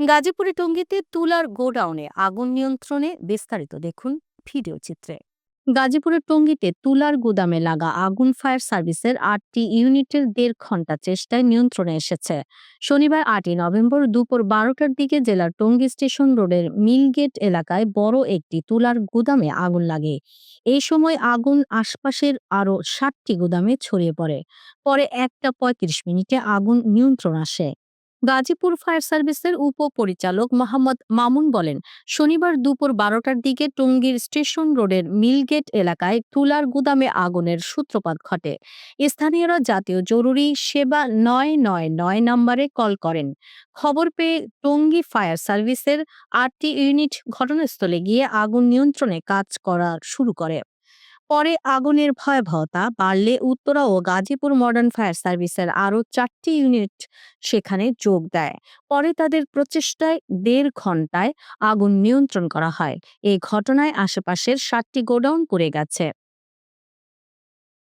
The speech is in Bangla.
গাজীপুরে টঙ্গীতে তুলার গোডাউনে আগুন নিয়ন্ত্রণে বিস্তারিত দেখুন ভিডিও চিত্রে। গাজীপুরের টঙ্গীতে তুলার গুদামে লাগা আগুন ফায়ার সার্ভিসের আটটি ইউনিটের দেড় ঘণ্টা চেষ্টায় নিয়ন্ত্রণে এসেছে। শনিবার আটই নভেম্বর দুপুর বারোটার দিকে জেলার টঙ্গী স্টেশন রোডের মিলগেট এলাকায় বড় একটি তুলার গুদামে আগুন লাগে। এই সময় আগুন আশপাশের আরও ষাটটি গুদামে ছড়িয়ে পড়ে। পরে একটা পঁয়ত্রিশ মিনিটে আগুন নিয়ন্ত্রণ আসে। গাজীপুর ফায়ার সার্ভিসের উপপরিচালক মোহাম্মদ মামুন বলেন, শনিবার দুপুর বারোটার দিকে টঙ্গীর স্টেশন রোডের মিলগেট এলাকায় তুলার গুদামে আগুনের সূত্রপাত ঘটে। স্থানীয়রা জাতীয় জরুরি সেবা নয় নয় নয় নম্বরে কল করেন। খবর পেয়ে টঙ্গী ফায়ার সার্ভিসের আটটি ইউনিট ঘটনাস্থলে গিয়ে আগুন নিয়ন্ত্রণে কাজ করা শুরু করে। পরে আগুনের ভয়াবহতা বাড়লে উত্তরা ও গাজীপুর মডার্ন ফায়ার সার্ভিসের আরও চারটি ইউনিট সেখানে যোগ দেয়। পরে তাদের প্রচেষ্টায় দেড় ঘন্টায় আগুন নিয়ন্ত্রণ করা হয়। এই ঘটনায় আশেপাশের সাতটি গোডাউন পুড়ে গেছে।